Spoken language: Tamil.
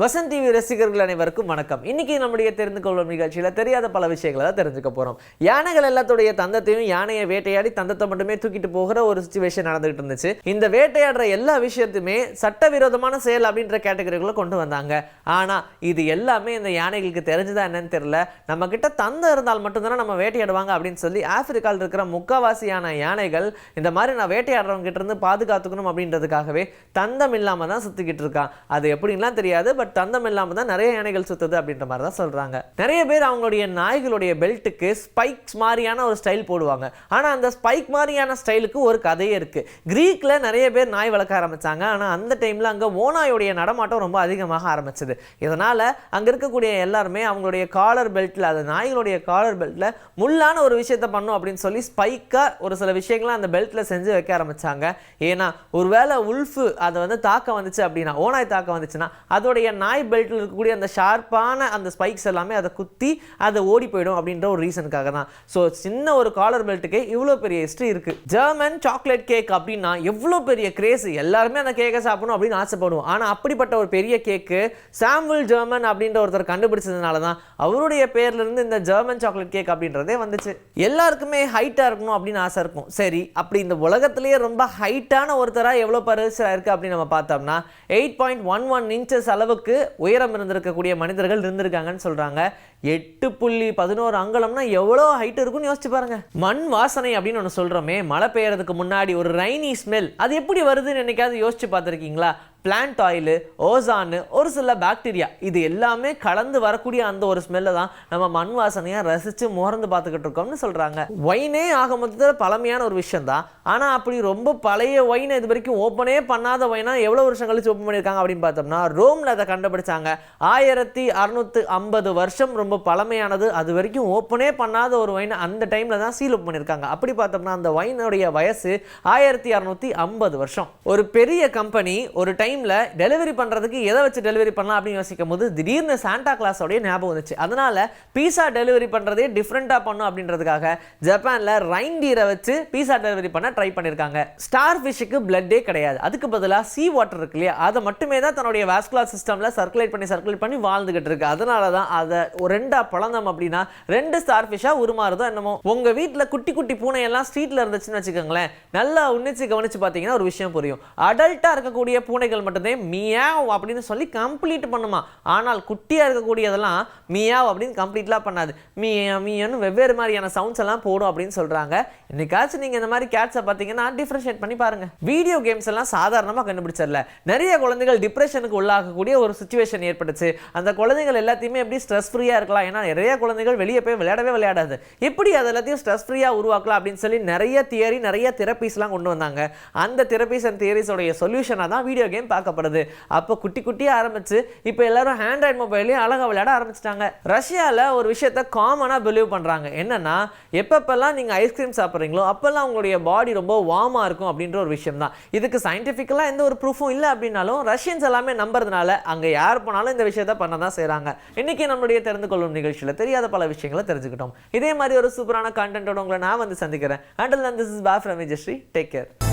வசந்த் டிவி ரசிகர்கள் அனைவருக்கும் வணக்கம். இன்னைக்கு நம்முடைய தெரிந்து கொள்ளும் நிகழ்ச்சியில் தெரியாத பல விஷயங்களை தான் தெரிஞ்சுக்க போகிறோம் யானைகள் எல்லாத்துடைய தந்தத்தையும் யானையை வேட்டையாடி தந்தத்தை மட்டுமே தூக்கிட்டு போகிற ஒரு சுச்சுவேஷன் நடந்துகிட்டு இருந்துச்சு. இந்த வேட்டையாடுற எல்லா விஷயத்தையுமே சட்டவிரோதமான செயல் அப்படின்ற கேட்டகரிகளை கொண்டு வந்தாங்க. ஆனால் இது எல்லாமே இந்த யானைகளுக்கு தெரிஞ்சுதா என்னன்னு தெரியல. நம்ம கிட்ட தந்தம் இருந்தால் மட்டும்தானே நம்ம வேட்டையாடுவாங்க அப்படின்னு சொல்லி ஆப்பிரிக்காவில் இருக்கிற முக்காவாசியான யானைகள் இந்த மாதிரி நான் வேட்டையாடுறவங்க கிட்ட இருந்து பாதுகாத்துக்கணும் அப்படின்றதுக்காகவே தந்தம் இல்லாமல் தான் சுற்றிக்கிட்டு இருக்கான் அது எப்படின்லாம் தெரியாது பட் தந்தம் இல்லாமல் தான் நிறைய யானைகள் சுத்துது அப்படின்ற மாதிரி தான் சொல்கிறாங்க நிறைய பேர் அவங்களுடைய நாய்களுடைய பெல்ட்டுக்கு ஸ்பைக்ஸ் மாதிரியான ஒரு ஸ்டைல் போடுவாங்க. ஆனால் அந்த ஸ்பைக் மாதிரியான ஸ்டைலுக்கு ஒரு கதையே இருக்குது க்ரீக்கில் நிறைய பேர் நாய் வளர்க்க ஆரம்பிச்சாங்க. ஆனால் அந்த டைமில் அங்கே ஓனாயுடைய நடமாட்டம் ரொம்ப அதிகமாக ஆரம்பிச்சது. இதனால் அங்கே இருக்கக்கூடிய எல்லாருமே அவங்களுடைய காலர் பெல்ட்டில் அது நாய்களுடைய காலர் பெல்ட்டில் முள்ளான ஒரு விஷயத்த பண்ணும் அப்படின்னு சொல்லி ஸ்பைக்காக ஒரு சில விஷயங்களை அந்த பெல்ட்டில் செஞ்சு வைக்க ஆரம்பிச்சாங்க. ஏன்னா ஒருவேளை உல்ஃபு அதை வந்து தாக்க வந்துச்சு அப்படின்னா ஓனாய் தாக்க வந்துச்சுன்னா அதோடைய நாய் பெல்ட்டில் இருக்கக்கூடிய அந்த ஷார்ப்பான அந்த ஸ்பைக்ஸ் எல்லாமே அதை குத்தி அதை ஓடி போயிடும் அப்படின்ற ஒரு ரீசனுக்காக தான். ஸோ சின்ன ஒரு காலர் பெல்ட்டுக்கே இவ்வளோ பெரிய ஹிஸ்ட்ரி இருக்குது ஜெர்மன் சாக்லேட் கேக் அப்படின்னா எவ்வளோ பெரிய கிரேஸ் எல்லாருமே அந்த கேக்கை சாப்பிடணும் அப்படின்னு ஆசைப்படுவோம். ஆனால் அப்படிப்பட்ட ஒரு பெரிய கேக்கு சாம்புல் ஜெர்மன் அப்படின்ற ஒருத்தர் கண்டுபிடிச்சதுனால தான் அவருடைய பேர்லேருந்து இந்த ஜெர்மன் சாக்லேட் கேக் அப்படின்றதே வந்துச்சு. எல்லாருக்குமே ஹைட்டாக இருக்கணும் அப்படின்னு ஆசை இருக்கும். சரி அப்படி இந்த உலகத்திலேயே ரொம்ப ஹைட்டான ஒருத்தராக எவ்வளோ பரிசாக இருக்குது அப்படின்னு நம்ம பார்த்தோம்னா eight point one one inches அளவுக்கு உயரம் இருந்திருக்கக்கூடிய மனிதர்கள் இருந்திருக்காங்கன்னு சொல்கிறாங்க எட்டு புள்ளி பதினோரு அங்கலம்னா எவ்வளோ ஹைட் இருக்குன்னு யோசிச்சு பாருங்க. மண் வாசனை அப்படின்னு ஒன்று சொல்கிறோமே மழை பெய்யறதுக்கு முன்னாடி ஒரு ரைனி ஸ்மெல் அது எப்படி வருதுன்னு என்னைக்காவது யோசிச்சு பார்த்துருக்கீங்களா? பிளான்ட் ஆயிலு ஓசானு ஒரு சில பாக்டீரியா இது எல்லாமே கலந்து வரக்கூடிய அந்த ஒரு ஸ்மெல்லை தான் நம்ம மண் வாசனையாக ரசித்து முகர்ந்து பார்த்துக்கிட்டு இருக்கோம்னு சொல்கிறாங்க ஒயினே ஆக மொத்தத்தில் பழமையான ஒரு விஷயம் தான். ஆனால் அப்படி ரொம்ப பழைய ஒயினை இது வரைக்கும் ஓப்பனே பண்ணாத ஒயினா எவ்வளோ வருஷம் கழிச்சு ஓப்பன் பண்ணியிருக்காங்க அப்படின்னு பார்த்தோம்னா ரோமில் அதை கண்டுபிடிச்சாங்க. ஆயிரத்தி அறுநூத்து ஐம்பது வருஷம் ரொம்ப பழமையானது. அது வரைக்கும் ஓப்பனே பண்ணாத ஒரு ஒயின் அந்த டைமில் தான் சீல் ஓப்பன் பண்ணியிருக்காங்க. அப்படி பார்த்தோம்னா அந்த ஒயினுடைய வயசு ஆயிரத்தி அறுநூத்தி ஐம்பது வருஷம். ஒரு பெரிய கம்பெனி ஒரு டைம் டைமில் டெலிவரி பண்ணுறதுக்கு எதை வச்சு டெலிவரி பண்ணலாம் அப்படின்னு யோசிக்கும் போது திடீர்னு சாண்டா கிளாஸோடைய ஞாபகம் வந்துச்சு. அதனால் பீஸா டெலிவரி பண்ணுறதே டிஃப்ரெண்ட்டாக பண்ணும் அப்படின்றதுக்காக ஜப்பானில் ரைண்டீரை வச்சு பீஸா டெலிவரி பண்ண ட்ரை பண்ணியிருக்காங்க ஸ்டார் ஃபிஷ்ஷுக்கு பிளட்டே கிடையாது. அதுக்கு பதிலாக சீ வாட்டர் இருக்கு இல்லையா? அதை மட்டுமே தான் தன்னுடைய வாஸ்குலர் சிஸ்டமில் சர்க்குலேட் பண்ணி சர்க்குலேட் பண்ணி வாழ்ந்துகிட்டு இருக்கு. அதனால தான் அதை ஒரு பழந்தம் அப்படின்னா ரெண்டு ஸ்டார் ஃபிஷ்ஷாக உருமாறுதோ என்னமோ. உங்கள் வீட்டில் குட்டி குட்டி பூனையெல்லாம் ஸ்ட்ரீட்டில் இருந்துச்சுன்னு வச்சுக்கோங்களேன் நல்லா உன்னிச்சு கவனிச்சு பார்த்தீங்கன்னா ஒரு விஷயம் புரியும். அடல்ட்டாக இருக்கக்கூடிய பூனைகள் மட்டுமே மியாவ் அப்படின்னு சொல்லி கம்ப்ளீட் பண்ணுமா? ஆனால் குட்டியாக இருக்கக்கூடியதெல்லாம் மியாவ் அப்படின்னு கம்ப்ளீட்லாம் பண்ணாது. மியா மியான்னு வெவ்வேறு மாதிரியான சவுண்ட்ஸ் எல்லாம் போடும் அப்படின்னு சொல்கிறாங்க இன்னைக்காச்சும் நீங்கள் இந்த மாதிரி கேட்ஸை பார்த்தீங்கன்னா டிஃப்ரென்ஷியேட் பண்ணி பாருங்க. வீடியோ கேம்ஸ் எல்லாம் சாதாரணமாக கண்டுபிடிச்சிடல. நிறைய குழந்தைகள் டிப்ரெஷனுக்கு உள்ளாகக்கூடிய ஒரு சுச்சுவேஷன் ஏற்பட்டுச்சு. அந்த குழந்தைகள் எல்லாத்தையுமே எப்படி ஸ்ட்ரெஸ் ஃப்ரீயாக இருக்கலாம்? ஏன்னா நிறைய குழந்தைகள் வெளியே போய் விளையாடவே விளையாடாது. எப்படி அது எல்லாத்தையும் ஸ்ட்ரெஸ் ஃப்ரீயாக உருவாக்கலாம் அப்படின்னு சொல்லி நிறைய தியரி நிறைய தெரப்பீஸ்லாம் கொண்டு வந்தாங்க. அந்த தெரப்பீஸ் அண்ட் தியரிஸோடைய சொல்யூஷனாக தான் வீடியோ கேம் பார்க்கப்படுது. அப்போ குட்டி குட்டியாக ஆரம்பிச்சு இப்போ எல்லாரும் ஆண்ட்ராய்ட் மொபைலையும் அழகாக விளையாட ஆரம்பிச்சிட்டாங்க. ரஷ்யாவில் ஒரு விஷயத்த காமனாக பிலீவ் பண்ணுறாங்க என்னன்னா எப்பப்பெல்லாம் நீங்கள் ஐஸ்கிரீம் சாப்பிட்றீங்களோ அப்போல்லாம் உங்களுடைய பாடி ரொம்ப வார்மாக இருக்கும் அப்படின்ற ஒரு விஷயம் தான் இதுக்கு சயின்டிஃபிக்கலாக எந்த ஒரு ப்ரூஃபும் இல்லை அப்படின்னாலும் ரஷ்யன்ஸ் எல்லாமே நம்புறதுனால அங்கே யார் போனாலும் இந்த விஷயத்த பண்ண தான் செய்கிறாங்க இன்னைக்கு நம்மளுடைய தெரிந்து கொள்ளும் நிகழ்ச்சியில் தெரியாத பல விஷயங்களை தெரிஞ்சுக்கிட்டோம். இதே மாதிரி ஒரு சூப்பரான கண்டென்ட்டோட உங்களை நான் வந்து சந்திக்கிறேன். அண்டில் திஸ் இஸ் பாஃப் ரமேஜஸ்ரீ டேக் கேர்